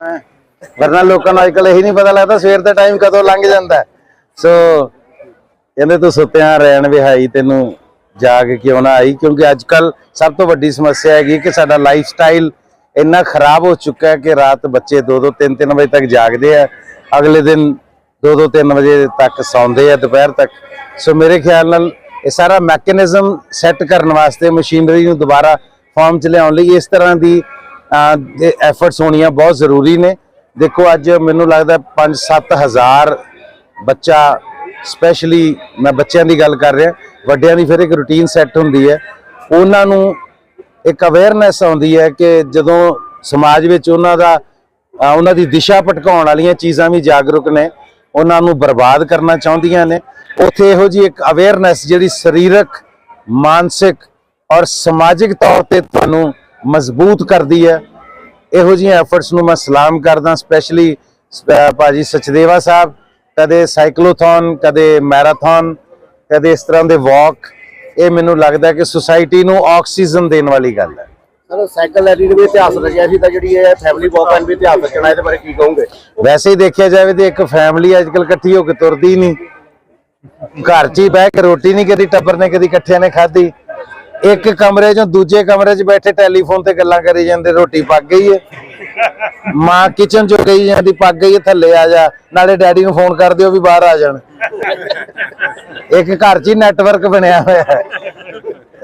ਵਰਨਾ ਲੋਕਾਂ ਨੂੰ ਅੱਜਕੱਲ ਇਹੀ ਨਹੀਂ ਪਤਾ ਲੱਗਦਾ ਸਵੇਰ ਦਾ ਟਾਈਮ ਕਦੋਂ ਲੰਘ ਜਾਂਦਾ ਸੋ ਕਹਿੰਦੇ ਤੂੰ ਸੁੱਤਿਆਂ, ਰਹਿਣ ਵਿਹਾਈ, ਤੈਨੂੰ ਜਾਗ ਕਿਉਂ ਨਾ ਆਈ? ਕਿਉਂਕਿ ਅੱਜਕੱਲ ਸਭ ਤੋਂ ਵੱਡੀ ਸਮੱਸਿਆ ਹੈਗੀ ਕਿ ਸਾਡਾ ਲਾਈਫ ਸਟਾਈਲ ਇੰਨਾ ਖਰਾਬ ਹੋ ਚੁੱਕਾ ਹੈ ਕਿ ਰਾਤ ਬੱਚੇ 2-2 3-3 ਵਜੇ ਤੱਕ ਜਾਗਦੇ ਆ। ਅਗਲੇ ਦਿਨ 2-2 3 ਵਜੇ ਤੱਕ ਸੌਂਦੇ ਆ ਦੁਪਹਿਰ ਤੱਕ। ਸੋ ਮੇਰੇ ਖਿਆਲ ਨਾਲ ਇਹ ਸਾਰਾ ਮੈਕੈਨਿਜ਼ਮ ਸੈੱਟ ਕਰਨ ਵਾਸਤੇ ਮਸ਼ੀਨਰੀ ਨੂੰ ਦੁਬਾਰਾ ਫਾਰਮ 'ਚ ਲਿਆਉਣ ਲਈ ਇਸ ਤਰ੍ਹਾਂ ਦੀ ਐਫਰਟਸ ਹੋਣੀਆਂ ਬਹੁਤ ਜ਼ਰੂਰੀ ਨੇ। ਦੇਖੋ, ਅੱਜ ਮੈਨੂੰ ਲੱਗਦਾ 5-7 ਹਜ਼ਾਰ ਬੱਚਾ ਸਪੈਸ਼ਲੀ ਮੈਂ ਬੱਚਿਆਂ ਦੀ ਗੱਲ ਕਰ ਰਿਹਾ, ਵੱਡਿਆਂ ਦੀ ਫਿਰ ਇੱਕ ਰੁਟੀਨ ਸੈੱਟ ਹੁੰਦੀ ਹੈ। ਉਹਨਾਂ ਨੂੰ ਇੱਕ ਅਵੇਅਰਨੈਸ ਆਉਂਦੀ ਹੈ ਕਿ ਜਦੋਂ ਸਮਾਜ ਵਿੱਚ ਉਹਨਾਂ ਦਾ ਉਹਨਾਂ ਦੀ ਦਿਸ਼ਾ ਭਟਕਾਉਣ ਵਾਲੀਆਂ ਚੀਜ਼ਾਂ ਵੀ ਜਾਗਰੂਕ ਨੇ, ਉਹਨਾਂ ਨੂੰ ਬਰਬਾਦ ਕਰਨਾ ਚਾਹੁੰਦੀਆਂ ਨੇ। ਉੱਥੇ ਇਹੋ ਜੀ ਇੱਕ ਅਵੇਅਰਨੈਸ ਜਿਹੜੀ ਸਰੀਰਕ, ਮਾਨਸਿਕ ਔਰ ਸਮਾਜਿਕ ਤੌਰ ਤੇ ਤੁਹਾਨੂੰ ਮਜ਼ਬੂਤ ਕਰਦੀ ਹੈ। ਇਹੋ ਜਿਹੀਆਂ ਐਫਰਟਸ ਨੂੰ ਮੈਂ ਸਲਾਮ ਕਰਦਾ ਸਪੈਸ਼ਲੀ ਭਾਜੀ ਸਚਦੇਵਾ ਸਾਹਿਬ ਕਦੇ ਸਾਈਕਲੋਥਨ ਕਦੇ ਮੈਰਾਥਨ ਕਦੇ ਇਸ ਤਰ੍ਹਾਂ ਦੇ ਵਾਕ ਇਹ ਮੈਨੂੰ ਲੱਗਦਾ ਕਿ ਸੁਸਾਇਟੀ ਨੂੰ ਆਕਸੀਜਨ ਦੇਣ ਵਾਲੀ ਗੱਲ ਹੈ। ਸਰ ਸਾਈਕਲ ਰੈਲੀ ਦੇ ਇਤਿਹਾਸ ਰਚਿਆ ਸੀ ਤਾਂ ਜਿਹੜੀ ਇਹ ਫੈਮਿਲੀ ਵਾਕ ਐਂਡ ਵੀ ਇਤਿਹਾਸ ਰਚਣਾ ਇਹਦੇ ਬਾਰੇ ਕੀ ਕਹੋਗੇ? ਵੈਸੇ ਹੀ ਦੇਖਿਆ ਜਾਵੇ ਤੇ ਇੱਕ ਫੈਮਿਲੀ ਅੱਜਕੱਲ ਇਕੱਠੀ ਹੋ ਕੇ ਤੁਰਦੀ ਨਹੀਂ। ਘਰ 'ਚ ਹੀ ਬਹਿ ਕੇ ਰੋਟੀ ਨਹੀਂ ਕਦੀ ਟੱਬਰ ਨੇ ਕਦੀ ਇਕੱਠਿਆਂ ਨੇ ਖਾਧੀ। ਇੱਕ ਕਮਰੇ 'ਚੋਂ ਦੂਜੇ ਕਮਰੇ 'ਚ ਬੈਠੇ ਟੈਲੀਫੋਨ ਤੇ ਗੱਲਾਂ ਕਰੀ ਜਾਂਦੇ, ਰੋਟੀ ਪੱਕ ਗਈ ਹੈ ਮਾਂ ਕਿਚਨ 'ਚੋਂ ਕਹੀ ਜਾਂਦੀ ਪੱਕ ਗਈ ਏ, ਥੱਲੇ ਆ ਜਾ, ਨਾਲੇ ਡੈਡੀ ਨੂੰ ਫੋਨ ਕਰ ਦਿਓ ਵੀ ਬਾਹਰ ਆ ਜਾਣ। ਇੱਕ ਘਰ 'ਚ ਹੀ ਨੈਟਵਰਕ ਬਣਿਆ ਹੋਇਆ ਹੈ।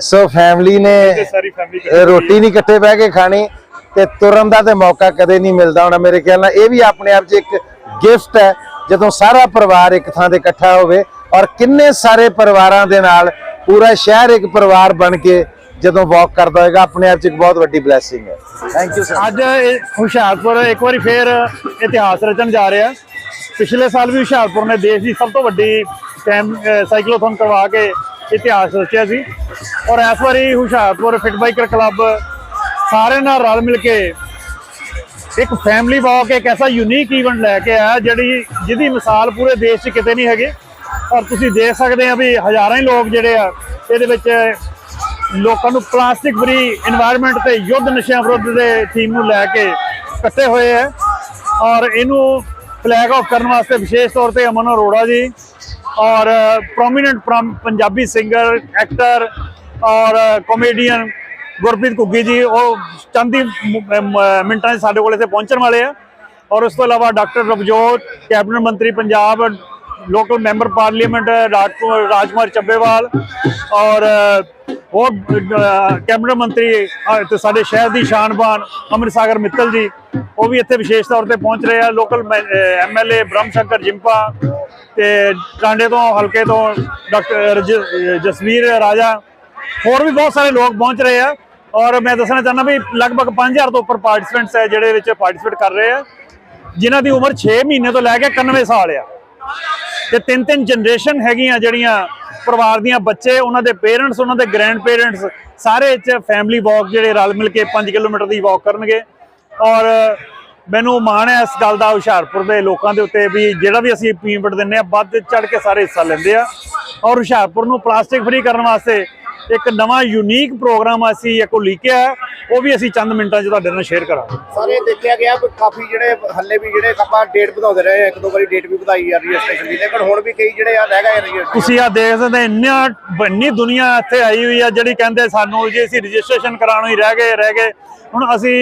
ਸੋ ਫੈਮਿਲੀ ਨੇ ਰੋਟੀ ਨਹੀਂ ਇਕੱਠੇ ਬਹਿ ਕੇ ਖਾਣੀ ਤੇ ਤੁਰਨ ਦਾ ਤੇ ਮੌਕਾ ਕਦੇ ਨਹੀਂ ਮਿਲਦਾ ਹੁਣ ਮੇਰੇ ਖਿਆਲ ਨਾਲ। ਇਹ ਵੀ ਆਪਣੇ ਆਪ 'ਚ ਇੱਕ ਗਿਫਟ ਹੈ, ਜਦੋਂ ਸਾਰਾ ਪਰਿਵਾਰ ਇੱਕ ਥਾਂ ਤੇ ਇਕੱਠਾ ਹੋਵੇ ਔਰ ਕਿੰਨੇ ਸਾਰੇ ਪਰਿਵਾਰਾਂ ਦੇ ਨਾਲ ਪੂਰਾ ਸ਼ਹਿਰ ਇੱਕ ਪਰਿਵਾਰ ਬਣ ਕੇ ਜਦੋਂ ਵਾਕ ਕਰਦਾ ਹੋਏਗਾ, ਆਪਣੇ ਆਪ 'ਚ ਇੱਕ ਬਹੁਤ ਵੱਡੀ ਬਲੇਸਿੰਗ ਹੈ। ਥੈਂਕ ਯੂ ਸਰ ਅੱਜ ਇਹ ਹੁਸ਼ਿਆਰਪੁਰ ਇੱਕ ਵਾਰੀ ਫੇਰ ਇਤਿਹਾਸ ਰਚਣ ਜਾ ਰਿਹਾ। ਪਿਛਲੇ ਸਾਲ ਵੀ ਹੁਸ਼ਿਆਰਪੁਰ ਨੇ ਦੇਸ਼ ਦੀ ਸਭ ਤੋਂ ਵੱਡੀ ਟਾਈਮ ਸਾਈਕਲੋਥਨ ਕਰਵਾ ਕੇ ਇਤਿਹਾਸ ਰਚਿਆ ਸੀ। ਔਰ ਇਸ ਵਾਰੀ ਹੁਸ਼ਿਆਰਪੁਰ ਫਿਟ ਬਾਈਕਰ ਕਲੱਬ ਸਾਰਿਆਂ ਨਾਲ ਰਲ ਮਿਲ ਕੇ ਇੱਕ ਫੈਮਿਲੀ ਵਾਕ ਇੱਕ ਐਸਾ ਯੂਨੀਕ ਇਵੈਂਟ ਲੈ ਕੇ ਆਇਆ, ਜਿਹੜੀ ਜਿਹਦੀ ਮਿਸਾਲ ਪੂਰੇ ਦੇਸ਼ 'ਚ ਕਿਤੇ ਨਹੀਂ ਹੈਗੀ। ਔਰ ਤੁਸੀਂ ਦੇਖ ਸਕਦੇ ਆ ਵੀ ਹਜ਼ਾਰਾਂ ਹੀ ਲੋਕ ਜਿਹੜੇ ਆ, ਇਹਦੇ ਵਿੱਚ ਲੋਕਾਂ ਨੂੰ ਪਲਾਸਟਿਕ ਫਰੀ এনवायरमेंट ਤੇ ਯੁੱਧ ਨਸ਼ਿਆਂ ਵਿਰੁੱਧ ਦੇ ਥੀਮ ਨੂੰ ਲੈ ਕੇ ਇਕੱਠੇ ਹੋਏ ਆ ਔਰ ਇਹਨੂੰ ਫਲੈਗ ਆਫ ਕਰਨ ਵਾਸਤੇ ਵਿਸ਼ੇਸ਼ ਤੌਰ ਤੇ ਅਮਨ ਅਰੋੜਾ ਜੀ ਔਰ ਪ੍ਰੋਮੀਨੈਂਟ ਪੰਜਾਬੀ ਸਿੰਗਰ ਐਕਟਰ ਔਰ ਕਾਮੇਡੀਅਨ ਗੁਰਪ੍ਰੀਤ ਘੁੱਗੀ ਜੀ, ਉਹ ਚੰਦੀ ਮਿੰਟਾਂ 'ਚ ਸਾਡੇ ਕੋਲ ਇੱਥੇ ਪਹੁੰਚਣ ਵਾਲੇ ਆ। ਔਰ ਉਸ ਤੋਂ ਇਲਾਵਾ ਡਾਕਟਰ ਰਵਜੋਤ ਕੈਬਨਿਟ ਮੰਤਰੀ Punjab local member parliament Rajkumar Rajkumar Chabbewal ਔਰ ਹੋਰ ਕੈਬਨਿਟ ਮੰਤਰੀ ਅਹ, ਤੇ ਸਾਡੇ ਸ਼ਹਿਰ ਦੀ ਸ਼ਾਨਬਾਨ ਅਮਰ ਸਾਗਰ ਮਿੱਤਲ ਜੀ ਉਹ ਵੀ ਇੱਥੇ ਵਿਸ਼ੇਸ਼ ਤੌਰ ਤੇ ਪਹੁੰਚ ਰਹੇ ਆ ਲੋਕਲ ਐਮਐਲਏ ਬ੍ਰਹਮ ਸ਼ੰਕਰ ਜਿੰਪਾ ਤੇ ਟਾਂਡੇ ਤੋਂ ਹਲਕੇ ਤੋਂ ਡਾਕਟਰ ਜਸਵੀਰ ਰਾਜਾ ਹੋਰ ਵੀ ਬਹੁਤ ਸਾਰੇ ਲੋਕ ਪਹੁੰਚ ਰਹੇ ਆ ਔਰ ਮੈਂ ਦੱਸਣਾ ਚਾਹੁੰਦਾ ਵੀ ਲਗਭਗ 5000 ਤੋਂ ਉੱਪਰ ਪਾਰਟਿਸਪੈਂਟਸ ਹੈ ਜਿਹੜੇ ਵਿੱਚ ਪਾਰਟਿਸਿਪੇਟ ਕਰ ਰਹੇ ਆ ਜਿਨ੍ਹਾਂ ਦੀ ਉਮਰ 6 ਮਹੀਨੇ ਤੋਂ ਲੈ ਕੇ 91 ਸਾਲ ਆ ਤੇ ਤਿੰਨ ਤਿੰਨ ਜਨਰੇਸ਼ਨ ਹੈਗੀਆਂ ਜਿਹੜੀਆਂ ਪਰਿਵਾਰ ਦੀਆਂ ਬੱਚੇ, ਉਹਨਾਂ ਦੇ ਪੇਰੈਂਟਸ ਉਹਨਾਂ ਦੇ ਗ੍ਰੈਂਡ ਪੇਰੈਂਟਸ ਸਾਰੇ ਇੱਥੇ ਫੈਮਿਲੀ ਵਾਕ ਜਿਹੜੇ ਰਲ ਮਿਲ ਕੇ 5 ਕਿਲੋਮੀਟਰ ਦੀ ਵਾਕ ਕਰਨਗੇ। ਔਰ ਮੈਨੂੰ ਮਾਣ ਹੈ ਇਸ ਗੱਲ ਦਾ ਹੁਸ਼ਿਆਰਪੁਰ ਦੇ ਲੋਕਾਂ ਦੇ ਉੱਤੇ ਵੀ ਜਿਹੜਾ ਵੀ ਅਸੀਂ ਪੀਵਟ ਦਿੰਨੇ ਆ ਵੱਧ ਚੜ ਕੇ ਸਾਰੇ ਹਿੱਸਾ ਲੈਂਦੇ ਆ। ਔਰ ਹੁਸ਼ਿਆਰਪੁਰ ਨੂੰ ਪਲਾਸਟਿਕ ਫ੍ਰੀ ਕਰਨ ਵਾਸਤੇ ਇੱਕ ਨਵਾਂ ਯੂਨੀਕ ਪ੍ਰੋਗਰਾਮ ਅਸੀਂ ਇੱਕ ਲਿਖਿਆ ਹੈ ਉਹ ਵੀ ਅਸੀਂ ਚੰਦ ਮਿੰਟਾਂ 'ਚ ਤੁਹਾਡੇ ਨਾਲ ਸ਼ੇਅਰ ਕਰਾਂਗੇ। ਸਾਰੇ ਦੇਖਿਆ ਗਿਆ ਵੀ ਕਾਫੀ ਜਿਹੜੇ ਹੱਲੇ ਵੀ ਜਿਹੜੇ ਆਪਾਂ ਡੇਟ ਵਧਾਉਂਦੇ ਰਹੇ ਆ, ਇੱਕ ਦੋ ਵਾਰੀ ਡੇਟ ਵੀ ਵਧਾਈ ਆ ਰਜਿਸਟ੍ਰੇਸ਼ਨ ਦੀ ਲੇਕਿਨ ਹੁਣ ਵੀ ਕਈ ਜਿਹੜੇ ਆ ਰਹਿ ਗਏ ਰਜਿਸਟ੍ਰੇਸ਼ਨ ਤੁਸੀਂ ਆ ਦੇਖ ਸਕਦੇ ਇੰਨਾ ਇੰਨੀ ਦੁਨੀਆ ਇੱਥੇ ਆਈ ਹੋਈ ਆ ਜਿਹੜੀ ਕਹਿੰਦੇ ਸਾਨੂੰ ਜੇ ਅਸੀਂ ਰਜਿਸਟ੍ਰੇਸ਼ਨ ਕਰਾਉਣਾ ਹੀ ਰਹਿ ਗਏ ਰਹਿ ਗਏ। ਹੁਣ ਅਸੀਂ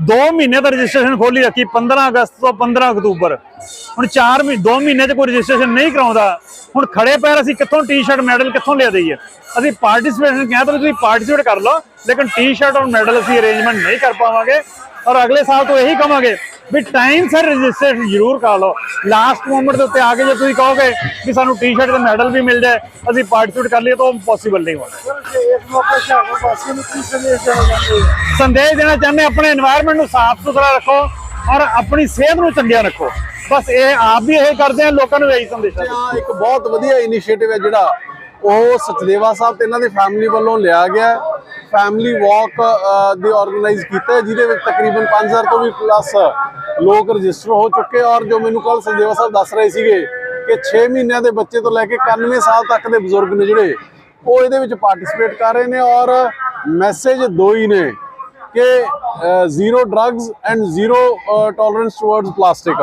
2 ਮਹੀਨੇ ਤੋਂ ਰਜਿਸਟ੍ਰੇਸ਼ਨ ਖੋਲੀ ਰੱਖੀ 15 ਅਗਸਤ ਤੋਂ 15 ਅਕਤੂਬਰ। ਹੁਣ 4 ਮਹੀਨੇ 2 ਮਹੀਨੇ ਚ ਕੋਈ ਰਜਿਸਟ੍ਰੇਸ਼ਨ ਨਹੀਂ ਕਰਾਉਂਦਾ। ਹੁਣ ਖੜੇ ਪੈਰ ਅਸੀਂ ਕਿੱਥੋਂ ਟੀ-ਸ਼ਰਟ ਮੈਡਲ ਕਿੱਥੋਂ ਲਿਆ ਦਈਏ? ਅਸੀਂ ਪਾਰਟਿਸਿਪੇਸ਼ਨ ਕਹਿੰਦੇ ਤਾਂ ਤੁਸੀਂ ਪਾਰਟਿਸਿਪੇਟ ਕਰ ਲਓ, ਲੇਕਿਨ ਟੀ-ਸ਼ਰਟ ਔਰ ਮੈਡਲ ਅਸੀਂ ਅਰੇਂਜਮੈਂਟ ਨਹੀਂ ਕਰ ਪਾਵਾਂਗੇ। ਔਰ ਅਗਲੇ ਸਾਲ ਤੋਂ ਇਹੀ ਕਵਾਂਗੇ ਵੀ ਟਾਈਮ ਸਰ ਰਜਿਸਟਰ ਜ਼ਰੂਰ ਕਰ ਲਓ। ਲਾਸਟ ਮੂਮੈਂਟ ਦੇ ਉੱਤੇ ਆ ਕੇ ਜੇ ਤੁਸੀਂ ਕਹੋਗੇ ਕਿ ਸਾਨੂੰ ਟੀ-ਸ਼ਰਟ ਤੇ ਮੈਡਲ ਵੀ ਮਿਲ ਜਾਏ, ਅਸੀਂ ਪਾਰਟਿਸਿਪੇਟ ਕਰ ਲਈਏ ਤਾਂ ਉਹ ਪੋਸੀਬਲ ਨਹੀਂ ਹੋਣਾ। ਸੰਦੇਸ਼ ਦੇਣਾ ਚਾਹੁੰਦੇ ਆਪਣੇ এনवायरमेंट ਨੂੰ ਸਾਫ਼ ਸੁਥਰਾ ਰੱਖੋ ਔਰ ਆਪਣੀ ਸਿਹਤ ਨੂੰ ਚੰਗਿਆ ਰੱਖੋ। ਬਸ ਇਹ ਆਪ ਵੀ ਇਹ ਕਰਦੇ ਆ, ਲੋਕਾਂ ਨੂੰ ਇਹੀ ਸੰਦੇਸ਼ ਆ। ਇੱਕ ਬਹੁਤ ਵਧੀਆ ਇਨੀਸ਼ੀਏਟਿਵ ਹੈ ਜਿਹੜਾ ਉਹ ਸਚਦੇਵਾ ਸਾਹਿਬ ਤੇ ਇਹਨਾਂ ਦੀ ਫੈਮਿਲੀ ਵੱਲੋਂ ਲਿਆ ਗਿਆ ਫੈਮਿਲੀ ਵਾਕ ਦੀ ਆਰਗੇਨਾਈਜ਼ ਕੀਤਾ ਜਿਹਦੇ ਵਿੱਚ ਤਕਰੀਬਨ 5000 ਤੋਂ ਵੀ ਪਲੱਸ ਲੋਕ ਰਜਿਸਟਰ ਹੋ ਚੁੱਕੇ ਔਰ ਜੋ ਮੈਨੂੰ ਕੱਲ ਸਚਦੇਵਾ ਸਾਹਿਬ ਦੱਸ ਰਹੇ ਸੀਗੇ ਕਿ 6 ਮਹੀਨਿਆਂ ਦੇ ਬੱਚੇ ਤੋਂ ਲੈ ਕੇ 91 ਸਾਲ ਤੱਕ ਦੇ ਬਜ਼ੁਰਗ ਨੇ ਜਿਹੜੇ, ਉਹ ਇਹਦੇ ਵਿੱਚ ਪਾਰਟਿਸਿਪੇਟ ਕਰ ਰਹੇ ਨੇ ਔਰ ਮੈਸੇਜ ਦੋ ਹੀ ਨੇ ਕਿ zero drugs and zero tolerance towards plastic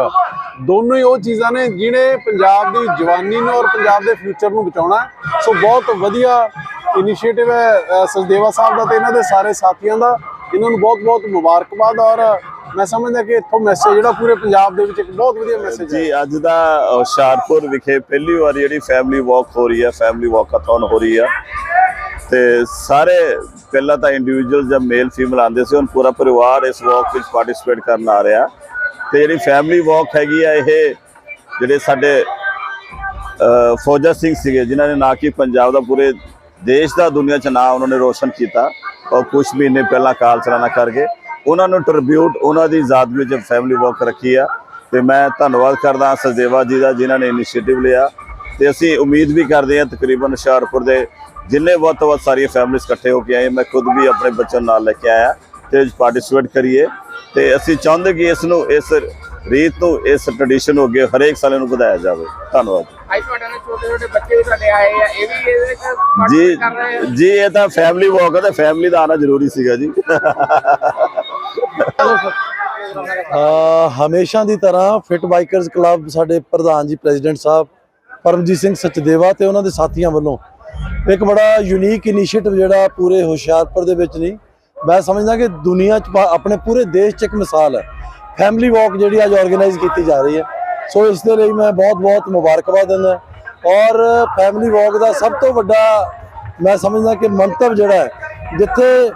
ਦੋਨੋਂ ਹੀ ਉਹ ਚੀਜ਼ਾਂ ਨੇ ਜਿਹੜੇ ਪੰਜਾਬ ਦੀ ਜਵਾਨੀ ਨੂੰ ਔਰ ਪੰਜਾਬ ਦੇ ਫਿਊਚਰ ਨੂੰ ਬਚਾਉਣਾ। ਸੋ ਬਹੁਤ ਵਧੀਆ ਇਨੀਸ਼ੀਏਟਿਵ ਹੈ ਸਜਦੇਵਾ ਸਾਹਿਬ ਦਾ ਤੇ ਇਹਨਾਂ ਦੇ ਸਾਰੇ ਸਾਥੀਆਂ ਦਾ। ਇਹਨਾਂ ਨੂੰ ਬਹੁਤ ਬਹੁਤ ਮੁਬਾਰਕਬਾਦ ਔਰ ਮੈਂ ਸਮਝਦਾ ਕਿ ਇੱਥੋਂ ਮੈਸੇਜ ਜਿਹੜਾ ਪੂਰੇ ਪੰਜਾਬ ਦੇ ਵਿੱਚ ਇੱਕ ਬਹੁਤ ਵਧੀਆ ਮੈਸੇਜ ਹੈ ਜੀ ਅੱਜ ਦਾ ਹੁਸ਼ਿਆਰਪੁਰ ਵਿਖੇ ਪਹਿਲੀ ਵਾਰ ਜਿਹੜੀ ਫੈਮਿਲੀ ਵਾਕ ਹੋ ਰਹੀ ਹੈ ਫੈਮਿਲੀ ਵਾਕਾਥਨ ਹੋ ਰਹੀ ਹੈ ਤੇ ਸਾਰੇ ਪਹਿਲਾਂ ਤਾਂ ਇੰਡੀਵਿਜੂਅਲ ਜਾਂ ਮੇਲ ਫੀਮੇਲ ਆਉਂਦੇ ਸੀ ਹੁਣ ਪੂਰਾ ਪਰਿਵਾਰ ਇਸ ਵਾਕ ਵਿੱਚ ਪਾਰਟਿਸਿਪੇਟ ਕਰਨ ਆ ਰਿਹਾ। ਤੇ ਜਿਹੜੀ ਫੈਮਿਲੀ ਵਾਕ ਹੈਗੀ ਆ ਇਹ ਜਿਹੜੇ ਸਾਡੇ ਫੌਜਾ ਸਿੰਘ ਸੀਗੇ ਜਿਨ੍ਹਾਂ ਨੇ ਨਾ ਕਿ ਪੰਜਾਬ ਦਾ ਪੂਰੇ ਦੇਸ਼ ਦਾ ਦੁਨੀਆ 'ਚ ਨਾਂ ਉਹਨਾਂ ਨੇ ਰੋਸ਼ਨ ਕੀਤਾ। ਔਰ ਕੁਝ ਮਹੀਨੇ ਪਹਿਲਾਂ ਕਾਲ ਚਲਾਣਾ ਕਰਕੇ ਉਹਨਾਂ ਨੂੰ ਟ੍ਰਿਬਿਊਟ ਉਹਨਾਂ ਦੀ ਯਾਦ ਵਿੱਚ ਫੈਮਿਲੀ ਵਾਕ ਰੱਖੀ ਆ। ਤੇ ਮੈਂ ਧੰਨਵਾਦ ਕਰਦਾ ਸਚਦੇਵਾ ਜੀ ਦਾ ਜਿਨ੍ਹਾਂ ਨੇ ਇਨੀਸ਼ੀਏਟਿਵ ਲਿਆ। ਤੇ ਅਸੀਂ ਉਮੀਦ ਵੀ ਕਰਦੇ ਹਾਂ ਤਕਰੀਬਨ ਹੁਸ਼ਿਆਰਪੁਰ ਦੇ ਜਿੰਨੇ ਵੱਧ ਤੋਂ ਵੱਧ ਸਾਰੀਆਂ ਫੈਮਿਲੀਆਂ ਇਕੱਠੇ ਹੋ ਕੇ ਆਏ। ਮੈਂ ਖੁਦ ਵੀ ਆਪਣੇ ਬੱਚਿਆਂ ਨਾਲ ਲੈ ਕੇ ਆਇਆ ਤੇ ਪਾਰਟਿਸਿਪੇਟ ਕਰੀਏ। ਤੇ ਅਸੀਂ ਚਾਹੁੰਦੇ ਕਿ ਇਸ ਨੂੰ ਇਸ ਰੀਤ ਨੂੰ ਇਸ ਟ੍ਰੈਡੀਸ਼ਨ ਨੂੰ ਅੱਗੇ ਹਰੇਕ ਸਾਲ ਨੂੰ ਵਧਾਇਆ ਜਾਵੇ। ਧੰਨਵਾਦ। ਅੱਜ ਤੁਹਾਡੇ ਨਾਲ ਛੋਟੇ ਛੋਟੇ ਬੱਚੇ ਵੀ ਤੁਹਾਡੇ ਆਏ ਆ ਇਹ ਵੀ ਇਹਦੇ ਵਿੱਚ ਜੀ ਜੀ ਇਹ ਤਾਂ ਫੈਮਿਲੀ ਵਾਕ ਹੈ ਤੇ ਫੈਮਿਲੀ ਦਾ ਆਣਾ ਜ਼ਰੂਰੀ ਸੀਗਾ ਜੀ। ਹਮੇਸ਼ਾ ਦੀ ਤਰ੍ਹਾਂ ਫਿਟ ਬਾਈਕਰਸ ਕਲੱਬ ਸਾਡੇ ਪ੍ਰਧਾਨ ਜੀ, ਪ੍ਰੈਜ਼ੀਡੈਂਟ ਸਾਹਿਬ ਪਰਮਜੀਤ ਸਿੰਘ ਸਚਦੇਵਾ ਤੇ ਉਹਨਾਂ ਦੇ ਸਾਥੀਆਂ ਵੱਲੋਂ ਇੱਕ ਬੜਾ ਯੂਨੀਕ ਇਨੀਸ਼ੀਏਟਿਵ ਜਿਹੜਾ ਪੂਰੇ ਹੁਸ਼ਿਆਰਪੁਰ ਦੇ ਵਿੱਚ ਨਹੀਂ, ਮੈਂ ਸਮਝਦਾ ਕਿ ਦੁਨੀਆ 'ਚ ਪਾ- ਆਪਣੇ ਪੂਰੇ ਦੇਸ਼ 'ਚ ਇੱਕ ਮਿਸਾਲ ਹੈ। ਫੈਮਿਲੀ ਵਾਕ ਜਿਹੜੀ ਅੱਜ ਆਰਗੇਨਾਈਜ਼ ਕੀਤੀ ਜਾ ਰਹੀ ਹੈ। ਸੋ ਇਸ ਦੇ ਲਈ ਮੈਂ ਬਹੁਤ-ਬਹੁਤ ਮੁਬਾਰਕਬਾਦ ਦਿੰਦਾ ਔਰ ਫੈਮਿਲੀ ਵਾਕ ਦਾ ਸਭ ਤੋਂ ਵੱਡਾ ਮੈਂ ਸਮਝਦਾ ਕਿ ਮੰਤਵ ਜਿਹੜਾ ਹੈ, ਜਿੱਥੇ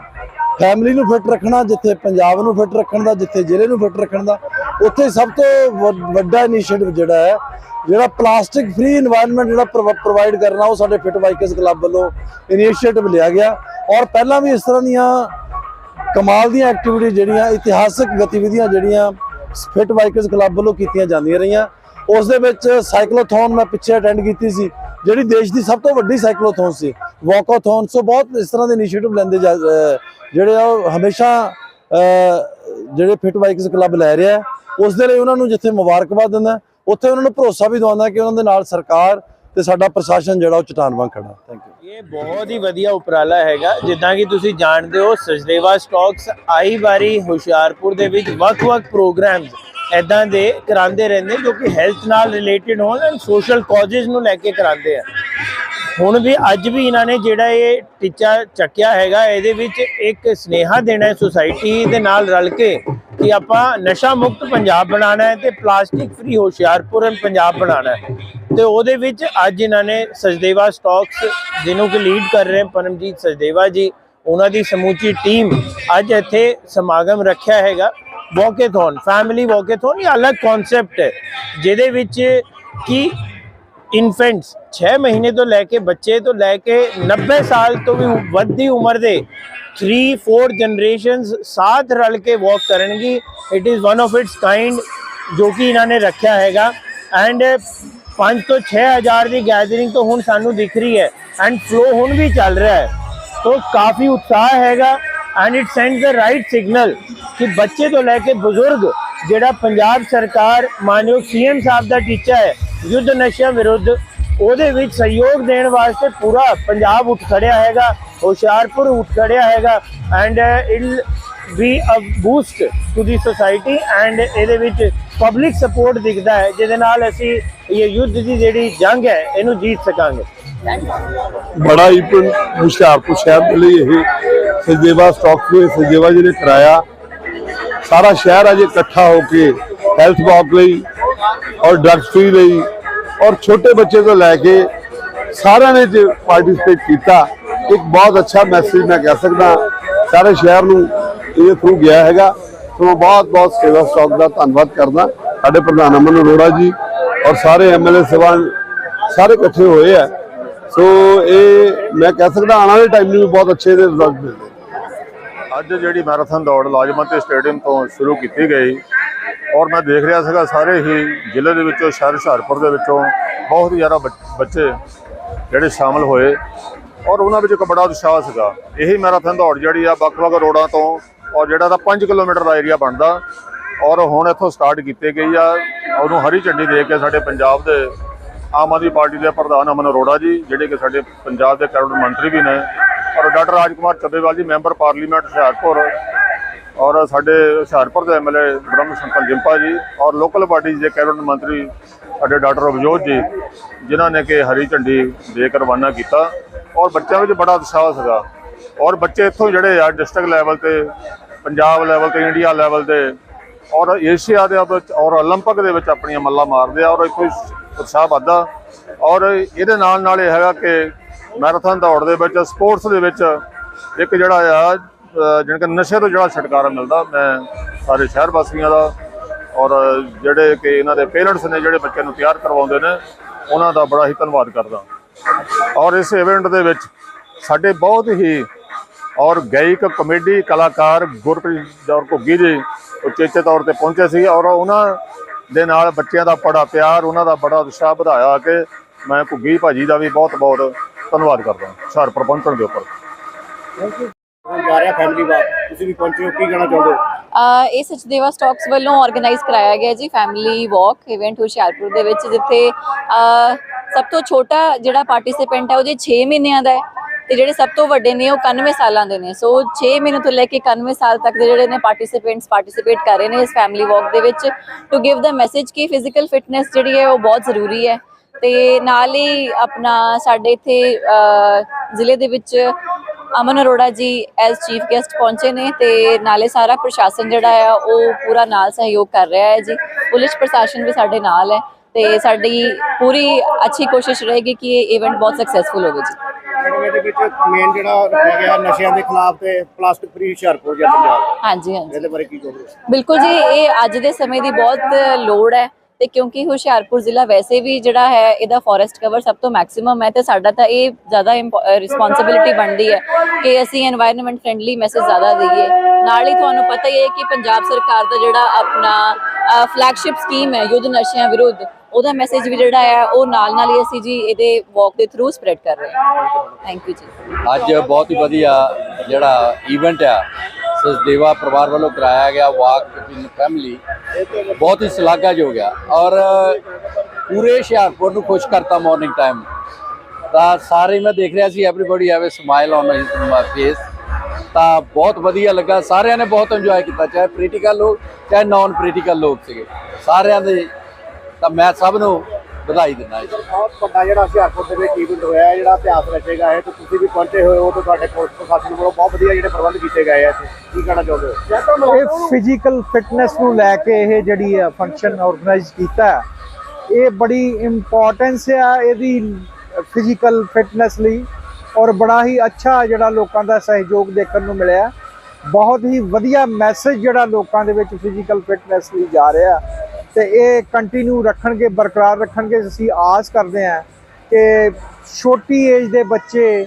ਫੈਮਿਲੀ ਨੂੰ ਫਿੱਟ ਰੱਖਣਾ, ਜਿੱਥੇ ਪੰਜਾਬ ਨੂੰ ਫਿੱਟ ਰੱਖਣ ਦਾ, ਜਿੱਥੇ ਜ਼ਿਲ੍ਹੇ ਨੂੰ ਫਿੱਟ ਰੱਖਣ ਦਾ, ਉੱਥੇ ਸਭ ਤੋਂ ਵੱਡਾ ਇਨੀਸ਼ੀਏਟਿਵ ਜਿਹੜਾ ਹੈ, ਜਿਹੜਾ ਪਲਾਸਟਿਕ ਫ੍ਰੀ এনवायरमेंट ਜਿਹੜਾ ਪ੍ਰੋਵਾਈਡ ਕਰਨਾ ਉਹ ਸਾਡੇ ਫਿੱਟ ਬਾਈਕਰਸ ਕਲੱਬ ਵੱਲੋਂ ਇਨੀਸ਼ੀਏਟਿਵ ਲਿਆ ਗਿਆ। ਔਰ ਪਹਿਲਾਂ ਵੀ ਇਸ ਤਰ੍ਹਾਂ ਦੀਆਂ ਕਮਾਲ ਦੀਆਂ ਐਕਟੀਵਿਟੀ ਜਿਹੜੀਆਂ, ਇਤਿਹਾਸਿਕ ਗਤੀਵਿਧੀਆਂ ਜਿਹੜੀਆਂ ਫਿੱਟ ਬਾਈਕਰਸ ਕਲੱਬ ਵੱਲੋਂ ਕੀਤੀਆਂ ਜਾਂਦੀਆਂ ਰਹੀਆਂ। ਉਸ ਦੇ ਵਿੱਚ ਸਾਈਕਲੋਥੋਨ ਮੈਂ ਪਿੱਛੇ ਅਟੈਂਡ ਕੀਤੀ ਸੀ, ਜਿਹੜੀ ਦੇਸ਼ ਦੀ ਸਭ ਤੋਂ ਵੱਡੀ ਸਾਈਕਲੋਥੋਨ ਸੀ। ਵਾਕਾਥੋਨ ਸੋ ਬਹੁਤ ਇਸ ਤਰ੍ਹਾਂ ਦੇ ਇਨੀਸ਼ੀਏਟਿਵ ਲੈਂਦੇ ਜਾ ਜਿਹੜੇ ਆ ਉਹ ਹਮੇਸ਼ਾ ਜਿਹੜੇ ਫਿਟ ਬਾਈਕਰਸ ਕਲੱਬ ਲੈ ਰਿਹਾ ਹੈ, ਉਸ ਦੇ ਲਈ ਉਹਨਾਂ ਨੂੰ ਜਿੱਥੇ ਮੁਬਾਰਕਬਾਦ ਦਿੰਦਾ ਉੱਥੇ ਉਹਨਾਂ ਨੂੰ ਭਰੋਸਾ ਵੀ ਦਵਾਉਂਦਾ ਕਿ ਉਹਨਾਂ ਦੇ ਨਾਲ ਸਰਕਾਰ ਤੇ ਸਾਡਾ ਪ੍ਰਸ਼ਾਸਨ ਜਿਹੜਾ ਉਹ ਚਟਾਨ ਵਾਂਗ ਖੜਾ ਥੈਂਕ ਯੂ ਇਹ ਬਹੁਤ ਹੀ ਵਧੀਆ ਉਪਰਾਲਾ ਹੈਗਾ ਜਿੱਦਾਂ ਕਿ ਤੁਸੀਂ ਜਾਣਦੇ ਹੋ ਸਜਦੇਵਾ ਸਟਾਕਸ ਆਈ ਵਾਰੀ ਹੁਸ਼ਿਆਰਪੁਰ ਦੇ ਵਿੱਚ ਵੱਖ-ਵੱਖ ਪ੍ਰੋਗਰਾਮਸ ਐਦਾਂ ਦੇ ਕਰਾਉਂਦੇ ਰਹਿੰਦੇ ਜੋ ਕਿ ਹੈਲਥ ਨਾਲ ਰਿਲੇਟਡ ਹੋਣ ਐਂਡ ਸੋਸ਼ਲ ਕਾਜ਼ਸ ਨੂੰ ਲੈ ਕੇ ਕਰਾਉਂਦੇ ਆ। ਹੁਣ ਵੀ ਅੱਜ ਵੀ ਇਹਨਾਂ ਨੇ ਜਿਹੜਾ ਇਹ ਟੀਚਾ ਚੱਕਿਆ ਹੈਗਾ, ਇਹਦੇ ਵਿੱਚ ਇੱਕ ਸਨੇਹਾ ਦੇਣਾ ਹੈ ਸੁਸਾਇਟੀ ਦੇ ਨਾਲ ਰਲ ਕੇ ਕਿ ਆਪਾਂ ਨਸ਼ਾ ਮੁਕਤ ਪੰਜਾਬ ਬਣਾਉਣਾ ਹੈ ਤੇ ਪਲਾਸਟਿਕ ਫ੍ਰੀ ਹੁਸ਼ਿਆਰਪੁਰ ਪੰਜਾਬ ਬਣਾਉਣਾ ਹੈ। ਤੇ ਉਹਦੇ ਵਿੱਚ ਅੱਜ ਇਹਨਾਂ ਨੇ ਸਜਦੇਵਾ ਸਟਾਕਸ ਜਿਹਨੂੰ ਕਿ ਲੀਡ ਕਰ ਰਹੇ ਪਰਮਜੀਤ ਸਜਦੇਵਾ ਜੀ, ਉਹਨਾਂ ਦੀ ਸਮੂਚੀ ਟੀਮ ਅੱਜ ਇੱਥੇ ਸਮਾਗਮ ਰੱਖਿਆ ਹੈਗਾ। ਵਾਕੇਥੌਨ ਫੈਮਿਲੀ ਵਾਕੇਥੌਨ, ਇਹ ਅਲੱਗ ਕਨਸੈਪਟ ਹੈ, ਜਿਹਦੇ ਵਿੱਚ ਕਿ ਇਨਫੈਂਟਸ 6 ਮਹੀਨੇ ਤੋਂ ਲੈ ਕੇ ਬੱਚੇ ਤੋਂ ਲੈ ਕੇ 90 ਸਾਲ ਤੋਂ ਵੀ ਵੱਧ ਉਮਰ ਦੇ 3 4 ਜਨਰੇਸ਼ਨਸ ਸਾਥ ਰਲ ਕੇ walk ਕਰਨਗੀ। It is one of its kind ਜੋ ਕਿ ਇਹਨਾਂ ਨੇ ਰੱਖਿਆ ਹੈਗਾ। ਐਂਡ 5 ਤੋਂ 6000 ਦੀ ਗੈਦਰਿੰਗ ਤੋਂ ਹੁਣ ਸਾਨੂੰ ਦਿਖ ਰਹੀ ਹੈ। ਐਂਡ ਫਲੋ ਹੁਣ ਵੀ ਚੱਲ ਰਿਹਾ ਹੈ। ਤੋਂ ਕਾਫੀ ਉਤਸ਼ਾਹ ਹੈਗਾ। And it sends the right signal ਕਿ ਬੱਚੇ ਤੋਂ ਲੈ ਕੇ ਬਜ਼ੁਰਗ, ਜਿਹੜਾ ਪੰਜਾਬ ਸਰਕਾਰ ਮਾਨਯੋਗ ਸੀਐਮ ਸਾਹਿਬ ਦਾ ਟੀਚਾ ਹੈ ਯੁੱਧ ਨਸ਼ਿਆਂ ਵਿਰੁੱਧ, ਉਹਦੇ ਵਿੱਚ ਸਹਿਯੋਗ ਦੇਣ ਵਾਸਤੇ ਪੂਰਾ ਪੰਜਾਬ ਉੱਠ ਖੜਿਆ ਹੈਗਾ, ਹੁਸ਼ਿਆਰਪੁਰ ਉੱਠ ਖੜਿਆ ਹੈਗਾ and it we a boost to the society and ਇਹਦੇ ਵਿੱਚ ਪਬਲਿਕ ਸਪੋਰਟ ਦਿਖਦਾ ਹੈ, ਜਿਹਦੇ ਨਾਲ ਅਸੀਂ ਇਹ ਯੁੱਧ ਦੀ ਜਿਹੜੀ ਜੰਗ ਹੈ, ਇਹਨੂੰ ਜੀਤ ਸਕਾਂਗੇ। ਬੜਾ ਹੀ ਹੁਸ਼ਿਆਰਪੁਰ ਸ਼ਹਿਰ ਦੇ ਲਈ ਇਹ ਸਜੇਵਾ ਸਟਾਕ ਦੇ ਸਜੇਵਾ ਜੀ ਕਰਾਇਆ। ਸਾਰਾ ਸ਼ਹਿਰ ਅਜੇ ਇਕੱਠਾ ਹੋ ਕੇ ਹੈਲਥ ਵਾਕ ਲਈ ਔਰ ਡਰੱਗਸ ਫ੍ਰੀ ਲਈ ਔਰ ਛੋਟੇ ਬੱਚੇ ਤੋਂ ਲੈ ਕੇ ਸਾਰਿਆਂ ਨੇ ਜੇ ਪਾਰਟਿਸਿਪੇਟ ਕੀਤਾ, ਇੱਕ ਬਹੁਤ ਅੱਛਾ ਮੈਸੇਜ ਮੈਂ ਕਹਿ ਸਕਦਾ, ਸਾਰੇ ਸ਼ਹਿਰ ਨੂੰ ਇਹ ਥਰੂ ਗਿਆ ਹੈਗਾ। ਸੋ ਬਹੁਤ ਬਹੁਤ ਸੇਵਾ ਸਟਾਕ ਦਾ ਧੰਨਵਾਦ ਕਰਦਾ ਸਾਡੇ ਪ੍ਰਧਾਨ ਅਮਨ ਅਰੋੜਾ ਜੀ ਔਰ ਸਾਰੇ ਐਮਐਲਏ ਸਭਾਨ ਸਾਰੇ ਇਕੱਠੇ ਹੋਏ ਆ। ਸੋ ਇਹ ਮੈਂ ਕਹਿ ਸਕਦਾ ਆਉਣ ਵਾਲੇ ਟਾਈਮ ਨੂੰ ਵੀ ਬਹੁਤ ਅੱਛੇ ਦੇ ਰਿਜ਼ਲਟ ਮਿਲਦੇ ਅੱਜ ਜਿਹੜੀ ਮੈਰਾਥਨ ਦੌੜ ਲਾਜਮਤੀ ਸਟੇਡੀਅਮ ਤੋਂ ਸ਼ੁਰੂ ਕੀਤੀ ਗਈ ਔਰ ਮੈਂ ਦੇਖ ਰਿਹਾ ਸੀਗਾ ਸਾਰੇ ਹੀ ਜ਼ਿਲ੍ਹੇ ਦੇ ਵਿੱਚੋਂ, ਸ਼ਹਿਰ ਹੁਸ਼ਿਆਰਪੁਰ ਦੇ ਵਿੱਚੋਂ ਬਹੁਤ ਹੀ ਜ਼ਿਆਦਾ ਬੱਚ- ਬੱਚੇ ਜਿਹੜੇ ਸ਼ਾਮਲ ਹੋਏ ਔਰ ਉਹਨਾਂ ਵਿੱਚ ਇੱਕ ਬੜਾ ਉਤਸ਼ਾਹ ਸੀਗਾ। ਇਹੀ ਮੈਰਾਥਨ ਦੌੜ ਜਿਹੜੀ ਆ, ਵੱਖ-ਵੱਖ ਰੋਡਾਂ ਤੋਂ ਔਰ ਜਿਹੜਾ ਤਾਂ 5 ਕਿਲੋਮੀਟਰ ਦਾ ਏਰੀਆ ਬਣਦਾ ਔਰ ਹੁਣ ਇੱਥੋਂ ਸਟਾਰਟ ਕੀਤੀ ਗਈ ਆ। ਉਹਨੂੰ ਹਰੀ ਝੰਡੀ ਦੇ ਕੇ ਸਾਡੇ ਪੰਜਾਬ ਦੇ ਆਮ ਆਦਮੀ ਪਾਰਟੀ ਦੇ ਪ੍ਰਧਾਨ ਅਮਨ ਅਰੋੜਾ ਜੀ, ਜਿਹੜੇ ਕਿ ਸਾਡੇ ਪੰਜਾਬ ਦੇ ਕੈਬਨਿਟ ਮੰਤਰੀ ਵੀ ਨੇ ਔਰ ਡਾਕਟਰ ਰਾਜਕੁਮਾਰ ਚੱਬੇਵਾਲ ਜੀ, ਮੈਂਬਰ ਪਾਰਲੀਮੈਂਟ ਹੁਸ਼ਿਆਰਪੁਰ ਔਰ ਸਾਡੇ ਹੁਸ਼ਿਆਰਪੁਰ ਦੇ ਐਮਐਲਏ ਬ੍ਰਹਮ ਸ਼ੰਕਰ ਜਿੰਪਾ ਜੀ ਔਰ ਲੋਕਲ ਪਾਰਟੀ ਦੇ ਕੈਬਨਿਟ ਮੰਤਰੀ ਸਾਡੇ ਡਾਕਟਰ ਅਭਜੋਤ ਜੀ ਜਿਨ੍ਹਾਂ ਨੇ ਕਿ ਹਰੀ ਝੰਡੀ ਦੇ ਕੇ ਰਵਾਨਾ ਕੀਤਾ ਔਰ ਬੱਚਿਆਂ ਵਿੱਚ ਬੜਾ ਉਤਸ਼ਾਹ ਸੀਗਾ ਔਰ ਬੱਚੇ ਇੱਥੋਂ ਜਿਹੜੇ ਆ ਡਿਸਟ੍ਰਿਕਟ ਲੈਵਲ ਤੇ ਪੰਜਾਬ ਲੈਵਲ ਤੇ ਇੰਡੀਆ ਲੈਵਲ ਤੇ ਔਰ ਏਸ਼ੀਆ ਦੇ ਵਿੱਚ ਔਰ 올림픽 ਦੇ ਵਿੱਚ ਆਪਣੀਆਂ ਮੱਲਾਂ ਮਾਰਦੇ ਆ ਔਰ ਇੱਥੋਂ ਹੀ ਉਤਸ਼ਾਹ ਵੱਧਦਾ ਔਰ ਇਹਦੇ ਨਾਲ ਨਾਲ ਇਹ ਹੈਗਾ ਕਿ ਮੈਰਾਥਨ ਦੌੜ ਦੇ ਵਿੱਚ ਸਪੋਰਟਸ ਦੇ ਵਿੱਚ ਇੱਕ ਜਿਹੜਾ ਆ ਜਾਣੀ ਕਿ ਨਸ਼ੇ ਤੋਂ ਜਿਹੜਾ ਛੁਟਕਾਰਾ ਮਿਲਦਾ, ਮੈਂ ਸਾਰੇ ਸ਼ਹਿਰ ਵਾਸੀਆਂ ਦਾ ਔਰ ਜਿਹੜੇ ਕਿ ਇਹਨਾਂ ਦੇ ਪੇਰੈਂਟਸ ਨੇ, ਜਿਹੜੇ ਬੱਚਿਆਂ ਨੂੰ ਤਿਆਰ ਕਰਵਾਉਂਦੇ ਨੇ, ਉਹਨਾਂ ਦਾ ਬੜਾ ਹੀ ਧੰਨਵਾਦ ਕਰਦਾ। ਔਰ ਇਸ ਇਵੈਂਟ ਦੇ ਵਿੱਚ ਸਾਡੇ ਬਹੁਤ ਹੀ ਔਰ ਗਾਇਕ ਕਮੇਡੀ ਕਲਾਕਾਰ ਗੁਰਪ੍ਰੀਤ ਜੌਰ ਘੁੱਗੀ ਜੀ ਉਚੇਚੇ ਤੌਰ ਤੇ ਪਹੁੰਚੇ ਸੀ ਔਰ ਉਹਨਾਂ ਦੇ ਨਾਲ ਬੱਚਿਆਂ ਦਾ ਬੜਾ ਪਿਆਰ, ਉਹਨਾਂ ਦਾ ਬੜਾ ਉਤਸ਼ਾਹ ਵਧਾਇਆ ਕਿ ਮੈਂ ਘੁੱਗੀ ਭਾਜੀ ਦਾ ਵੀ ਬਹੁਤ ਬਹੁਤ ਧੰਨਵਾਦ ਕਰਦਾ ਹੁਸ਼ਿਆਰਪੁਰ ਪਹੁੰਚਣ ਦੇ ਉੱਪਰ। ਹੁਣ ਰਿਹਾ ਫੈਮਿਲੀ ਵਾਕ ਤੁਸੀਂ ਵੀ ਪਹੁੰਚੇ ਹੋ ਕੀ ਕਹਿਣਾ ਚਾਹੁੰਦੇ ਹੋ? ਅਹ ਇਹ ਸਚਦੇਵਾ ਸਟਾਕਸ ਵੱਲੋਂ ਆਰਗੇਨਾਈਜ਼ ਕਰਾਇਆ ਗਿਆ ਜੀ ਫੈਮਿਲੀ ਵਾਕ ਇਵੈਂਟ ਹੁਸ਼ਿਆਰਪੁਰ ਦੇ ਵਿੱਚ ਜਿੱਥੇ ਅਹ ਸਭ ਤੋਂ ਛੋਟਾ ਜਿਹੜਾ ਪਾਰਟਿਸਿਪੈਂਟ ਹੈ ਉਹਦੇ 6 ਮਹੀਨਿਆਂ ਦਾ ਹੈ ਤੇ ਜਿਹੜੇ ਸਭ ਤੋਂ ਵੱਡੇ ਨੇ ਉਹ 91 ਸਾਲਾਂ ਦੇ ਨੇ। ਸੋ 6 ਮਹੀਨੇ ਤੋਂ ਲੈ ਕੇ 91 ਸਾਲ ਤੱਕ ਦੇ ਜਿਹੜੇ ਨੇ ਪਾਰਟਿਸਿਪੈਂਟਸ ਪਾਰਟਿਸਿਪੇਟ ਕਰ ਰਹੇ ਨੇ ਇਸ ਫੈਮਿਲੀ ਵਾਕ ਦੇ ਵਿੱਚ। ਟੂ ਗਿਵ ਦਾ ਮੈਸੇਜ ਕਿ ਫਿਜ਼ੀਕਲ ਫਿਟਨੈਸ ਜਿਹੜੀ ਹੈ ਉਹ ਬਹੁਤ ਜ਼ਰੂਰੀ ਹੈ। ਤੇ ਨਾਲ ਹੀ ਆਪਣਾ ਸਾਡੇ ਇੱਥੇ ਅਹ, ਜ਼ਿਲ੍ਹੇ ਦੇ ਵਿੱਚ ਅਮਨ ਅਰੋੜਾ ਜੀ ਐਜ਼ ਚੀਫ ਗੈਸਟ ਪਹੁੰਚੇ ਨੇ ਤੇ ਨਾਲੇ ਸਾਰਾ ਪ੍ਰਸ਼ਾਸਨ ਜਿਹੜਾ ਆ ਉਹ ਪੂਰਾ ਨਾਲ ਸਹਿਯੋਗ ਕਰ ਰਿਹਾ ਹੈ ਜੀ। ਪੁਲਿਸ ਪ੍ਰਸ਼ਾਸਨ ਵੀ ਸਾਡੇ ਨਾਲ ਹੈ ਤੇ ਸਾਡੀ ਪੂਰੀ ਅੱਛੀ ਕੋਸ਼ਿਸ਼ ਰਹੇਗੀ ਕਿ ਇਹ ਇਵੈਂਟ ਬਹੁਤ ਸਕਸੈਸਫੁਲ ਹੋਵੇ ਜੀ। ਇਹਦੇ ਵਿੱਚ ਮੇਨ ਜਿਹੜਾ ਰੱਖਿਆ ਗਿਆ ਨਸ਼ਿਆਂ ਦੇ ਖਿਲਾਫ ਤੇ ਪਲਾਸਟਿਕ ਫ੍ਰੀ ਹੁਸ਼ਿਆਰਪੁਰ ਜਾਂ ਪੰਜਾਬ। ਹਾਂਜੀ ਹਾਂਜੀ। ਇਹਦੇ ਬਾਰੇ ਕੀ ਕਹੋਗੇ? ਬਿਲਕੁਲ ਜੀ ਇਹ ਅੱਜ ਦੇ ਸਮੇਂ ਦੀ ਬਹੁਤ ਲੋੜ ਹੈ ਤੇ ਕਿਉਂਕਿ ਹੁਸ਼ਿਆਰਪੁਰ ਜ਼ਿਲ੍ਹਾ ਵੈਸੇ ਵੀ ਜਿਹੜਾ ਹੈ, ਇਹਦਾ ਫੋਰੈਸਟ ਕਵਰ ਸਭ ਤੋਂ ਮੈਕਸਿਮਮ ਹੈ ਤੇ ਸਾਡਾ ਤਾਂ ਇਹ ਜ਼ਿਆਦਾ ਰਿਸਪੌਂਸਿਬਿਲਿਟੀ ਬਣਦੀ ਹੈ ਕਿ ਅਸੀਂ এনवायरमेंट ਫ੍ਰੈਂਡਲੀ ਮੈਸੇਜ ਜ਼ਿਆਦਾ ਦਈਏ। ਨਾਲ ਹੀ ਤੁਹਾਨੂੰ ਪਤਾ ਹੀ ਹੈ ਕਿ ਪੰਜਾਬ ਸਰਕਾਰ ਦਾ ਜਿਹੜਾ ਆਪਣਾ ਫਲੈਗਸ਼ਿਪ ਸਕੀਮ ਹੈ, ਯੁੱਧ ਨਸ਼ਿਆਂ ਵਿਰੁੱਧ, ਉਹਦਾ ਮੈਸੇਜ ਵੀ ਜਿਹੜਾ ਹੈ, ਉਹ ਨਾਲ ਨਾਲ ਹੀ ਅਸੀਂ ਜੀ ਇਹਦੇ ਵਾਕ ਦੇ ਥਰੂ ਸਪਰੈਡ ਕਰ ਰਹੇ ਹਾਂ। ਥੈਂਕ ਯੂ ਜੀ। ਅੱਜ ਬਹੁਤ ਹੀ ਵਧੀਆ ਜਿਹੜਾ ਇਵੈਂਟ ਆ ਸਚਦੇਵਾ ਪਰਿਵਾਰ ਵੱਲੋਂ ਕਰਾਇਆ ਗਿਆ ਵਾਕ ਇਨ ਫੈਮਿਲੀ ਬਹੁਤ ਹੀ ਸ਼ਲਾਘਾਯੋਗ ਆ। ਔਰ ਪੂਰੇ ਹੁਸ਼ਿਆਰਪੁਰ ਨੂੰ ਖੁਸ਼ ਕਰਤਾ ਮਾਰਨਿੰਗ ਟਾਈਮ ਤਾਂ ਸਾਰੇ ਮੈਂ ਦੇਖ ਰਿਹਾ ਸੀ everybody have a smile on his face ਤਾਂ ਬਹੁਤ ਵਧੀਆ ਲੱਗਾ। ਸਾਰਿਆਂ ਨੇ ਬਹੁਤ ਇੰਜੋਏ ਕੀਤਾ, ਚਾਹੇ ਪੋਲੀਟੀਕਲ ਲੋਕ, ਚਾਹੇ ਨਾਨ ਪੋਲੀਟੀਕਲ ਲੋਕ ਸੀਗੇ। ਸਾਰਿਆਂ ਦੇ ਤਾਂ ਮੈਂ ਸਭ ਨੂੰ ਵਧਾਈ ਦਿੰਦਾ ਇਸ ਬਹੁਤ ਵੱਡਾ ਜਿਹੜਾ ਹੁਸ਼ਿਆਰਪੁਰ ਦੇ ਵਿੱਚ ਇਵੈਂਟ ਹੋਇਆ ਹੈ ਜਿਹੜਾ ਇਤਿਹਾਸ ਰਚੇਗਾ ਹੈ ਤੇ ਤੁਸੀਂ ਵੀ ਪਹੁੰਚੇ ਹੋਏ ਹੋ ਤੇ ਤੁਹਾਡੇ ਪੁਲਿਸ ਪ੍ਰਸ਼ਾਸਨ ਵੱਲੋਂ ਬਹੁਤ ਵਧੀਆ ਜਿਹੜੇ ਪ੍ਰਬੰਧ ਕੀਤੇ ਗਏ ਆ ਇੱਥੇ। ਕੀ ਕਹਿਣਾ ਚਾਹੁੰਦੇ ਹੋ ਇਹ ਫਿਜ਼ੀਕਲ ਫਿਟਨੈਸ ਨੂੰ ਲੈ ਕੇ ਇਹ ਜਿਹੜੀ ਫੰਕਸ਼ਨ ਆਰਗੇਨਾਈਜ਼ ਕੀਤਾ ਹੈ, ਇਹ ਬੜੀ ਇੰਪੋਰਟੈਂਸ ਆ ਇਹਦੀ ਫਿਜ਼ੀਕਲ ਫਿਟਨੈਸ ਲਈ ਔਰ ਬੜਾ ਹੀ ਅੱਛਾ ਜਿਹੜਾ ਲੋਕਾਂ ਦਾ ਸਹਿਯੋਗ ਦੇਖਣ ਨੂੰ ਮਿਲਿਆ। ਬਹੁਤ ਹੀ ਵਧੀਆ ਮੈਸੇਜ ਜਿਹੜਾ ਲੋਕਾਂ ਦੇ ਵਿੱਚ ਫਿਜ਼ੀਕਲ ਫਿਟਨੈਸ ਲਈ ਜਾ ਰਿਹਾ। ਤੇ ਇਹ ਕੰਟੀਨਿਊ ਰੱਖਣਗੇ, ਬਰਕਰਾਰ ਰੱਖਣਗੇ। ਅਸੀਂ ਆਸ ਕਰਦੇ ਹਾਂ ਕਿ ਛੋਟੀ ਏਜ ਦੇ ਬੱਚੇ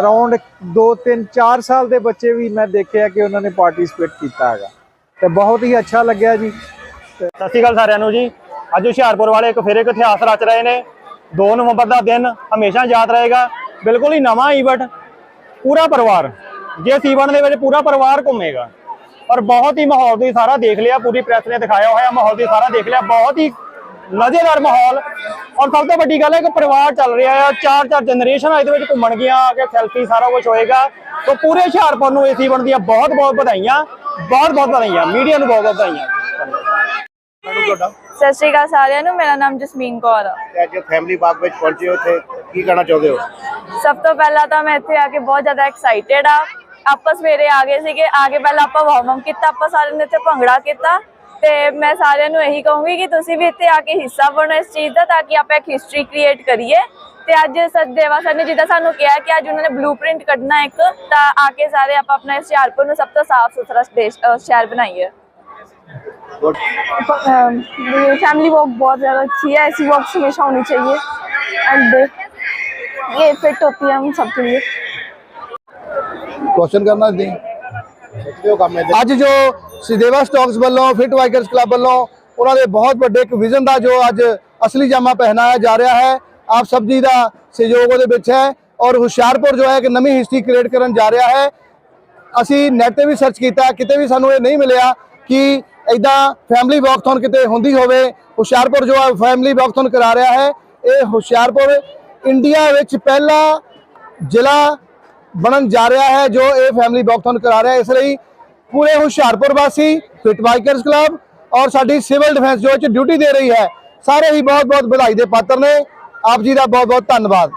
ਅਰਾਊਂਡ 2 3 4 ਸਾਲ ਦੇ ਬੱਚੇ ਵੀ ਮੈਂ ਦੇਖਿਆ ਕਿ ਉਹਨਾਂ ਨੇ ਪਾਰਟਿਸਿਪੇਟ ਕੀਤਾ ਹੈਗਾ। ਤੇ ਬਹੁਤ ਹੀ ਅੱਛਾ ਲੱਗਿਆ ਜੀ। ਸਤਿ ਸ਼੍ਰੀ ਅਕਾਲ ਸਾਰਿਆਂ ਨੂੰ ਜੀ। ਅੱਜ ਹੁਸ਼ਿਆਰਪੁਰ ਵਾਲੇ ਇੱਕ ਫੇਰੇ ਇੱਕ ਇਤਿਹਾਸ ਰਚ ਰਹੇ ਨੇ। 2 ਨਵੰਬਰ ਦਾ ਦਿਨ ਹਮੇਸ਼ਾ ਯਾਦ ਰਹੇਗਾ। ਬਿਲਕੁਲ ਹੀ ਨਵਾਂ ਈਵੈਂਟ, ਪੂਰਾ ਪਰਿਵਾਰ। ਜਿਸ ਈਵੈਂਟ ਦੇ ਵਿੱਚ ਪੂਰਾ ਪਰਿਵਾਰ ਘੁੰਮੇਗਾ। ਔਰ ਬਹੁਤ ਹੀ ਮਾਹੌਲ ਤੁਸੀਂ ਸਾਰਾ ਦੇਖ ਲਿਆ ਪੂਰੀ ਪ੍ਰੈਸ ਨੇ ਦਿਖਾਇਆ ਹੋਇਆ ਮਾਹੌਲ ਤੁਸੀਂ ਸਾਰਾ ਦੇਖ ਲਿਆ ਬਹੁਤ ਹੀ ਮਜ਼ੇਦਾਰ ਮਾਹੌਲ। ਔਰ ਸਭ ਤੋਂ ਵੱਡੀ ਗੱਲ ਹੈ ਕਿ ਪਰਿਵਾਰ ਚੱਲ ਰਿਹਾ ਹੈ ਚਾਰ ਚਾਰ ਜਨਰੇਸ਼ਨ ਇਹਦੇ ਵਿੱਚ ਘੁੰਮਣ ਗਿਆ ਆ ਕੇ ਸੈਲਫੀ ਸਾਰਾ ਕੁਝ ਹੋਏਗਾ। ਤਾਂ ਪੂਰੇ ਹੁਸ਼ਿਆਰਪੁਰ ਨੂੰ ਇਸ ਈਵੈਂਟ ਦੀਆਂ ਬਹੁਤ ਬਹੁਤ ਵਧਾਈਆਂ ਬਹੁਤ ਬਹੁਤ ਵਧਾਈਆਂ। ਮੀਡੀਆ ਨੂੰ ਬਹੁਤ ਬਹੁਤ ਵਧਾਈਆਂ। ਸਤਿ ਸ਼੍ਰੀ ਅਕਾਲ ਸਾਰਿਆਂ ਨੂੰ ਮੇਰਾ ਨਾਮ ਜਸਮੀਨ ਕੌਰ ਆ। ਤੇ ਅੱਜ ਫੈਮਿਲੀ ਵਾਕ ਵਿੱਚ ਪਹੁੰਚੇ ਹੋ ਇੱਥੇ ਕੀ ਕਹਿਣਾ ਚਾਹੁੰਦੇ ਹੋ ਸਭ ਤੋਂ ਪਹਿਲਾਂ ਤਾਂ ਮੈਂ ਇੱਥੇ ਆ ਕੇ ਬਹੁਤ ਜ਼ਿਆਦਾ ਐਕਸਾਈਟਿਡ ਆ। ਆਪਾਂ ਸਵੇਰੇ ਆ ਗਏ ਸੀਗੇ ਆ ਕੇ ਪਹਿਲਾਂ ਆਪਾਂ ਵਾਰਮ ਅਪ ਕੀਤਾ ਆਪਾਂ ਸਾਰਿਆਂ ਨੇ ਇੱਥੇ ਭੰਗੜਾ ਕੀਤਾ ਤੇ ਮੈਂ ਸਾਰਿਆਂ ਨੂੰ ਇਹੀ ਕਹੂੰਗੀ ਕਿ ਤੁਸੀਂ ਵੀ ਇੱਥੇ ਆ ਕੇ ਹਿੱਸਾ ਬਣੋ ਇਸ ਚੀਜ਼ ਦਾ ਤਾਂ ਕਿ ਆਪਾਂ ਇੱਕ ਹਿਸਟਰੀ ਕ੍ਰੀਏਟ ਕਰੀਏ ਤੇ ਅੱਜ ਸਚਦੇਵਾ ਸਰ ਨੇ ਜਿੱਦਾਂ ਸਾਨੂੰ ਕਿਹਾ ਕਿ ਅੱਜ ਉਹਨਾਂ ਨੇ ਬਲੂਪ੍ਰਿੰਟ ਕੱਢਣਾ ਇੱਕ ਤਾਂ ਆ ਕੇ ਸਾਰੇ ਆਪਾਂ ਆਪਣਾ ਇਸ ਹੁਸ਼ਿਆਰਪੁਰ ਨੂੰ ਸਭ ਤੋਂ ਸਾਫ਼ ਸੁਥਰਾ ਦੇਸ਼ ਅ, ਸ਼ਹਿਰ ਬਣਾਈਏ फैमिली वॉक बहुत ज़्यादा अच्छी है ऐसी वॉक्स हमेशा होनी चाहिए एंड ये फिट होती है हम सबके लिए ਕੁਐਸਚਨ ਕਰਨਾ ਸੀ। ਅੱਜ ਜੋ ਸਿਦੇਵਾ ਸਟਾਕਸ ਵੱਲੋਂ ਫਿਟ ਵਾਈਕਰਸ ਕਲੱਬ ਵੱਲੋਂ, ਉਹਨਾਂ ਦੇ ਬਹੁਤ ਵੱਡੇ ਇੱਕ ਵਿਜ਼ਨ ਦਾ ਜੋ ਅੱਜ ਅਸਲੀ ਜਾਮਾ ਪਹਿਨਾਇਆ ਜਾ ਰਿਹਾ ਹੈ, ਆਪ ਸਭ ਜੀ ਦਾ ਸਹਿਯੋਗ ਉਹਦੇ ਵਿੱਚ ਹੈ ਔਰ ਹੁਸ਼ਿਆਰਪੁਰ ਜੋ ਹੈ ਇੱਕ ਨਵੀਂ ਹਿਸਟਰੀ ਕ੍ਰੀਏਟ ਕਰਨ ਜਾ ਰਿਹਾ ਹੈ। ਅਸੀਂ ਨੈਟ ਤੇ ਵੀ ਸਰਚ ਕੀਤਾ, ਕਿਤੇ ਵੀ ਸਾਨੂੰ ਇਹ ਨਹੀਂ ਮਿਲਿਆ ਕਿ ਐਦਾਂ ਫੈਮਿਲੀ ਵਾਕ ਤੁਹਾਨੂੰ ਕਿਤੇ ਹੁੰਦੀ ਹੋਵੇ, ਹੁਸ਼ਿਆਰਪੁਰ ਜੋ ਹੈ ਫੈਮਿਲੀ ਵਾਕ ਤੁਹਾਨੂੰ ਕਰਾ ਰਿਹਾ ਹੈ। ਇਹ ਹੁਸ਼ਿਆਰਪੁਰ ਇੰਡੀਆ ਵਿੱਚ ਪਹਿਲਾ ਜ਼ਿਲ੍ਹਾ ਬਣਨ ਜਾ ਰਿਹਾ ਹੈ, ਜੋ ਇਹ ਫੈਮਿਲੀ ਵਾਕ ਤੁਹਾਨੂੰ ਕਰਾ ਰਿਹਾ ਇਸ ਲਈ ਪੂਰੇ ਹੁਸ਼ਿਆਰਪੁਰ ਵਾਸੀ ਫਿਟ ਬਾਈਕਰਸ ਕਲੱਬ ਔਰ ਸਾਡੀ ਸਿਵਲ ਡਿਫੈਂਸ ਜੋ ਇਹ 'ਚ ਡਿਊਟੀ ਦੇ ਰਹੀ ਹੈ, ਸਾਰੇ ਹੀ ਬਹੁਤ ਬਹੁਤ ਵਧਾਈ ਦੇ ਪਾਤਰ ਨੇ। ਆਪ ਜੀ ਦਾ ਬਹੁਤ ਬਹੁਤ ਧੰਨਵਾਦ।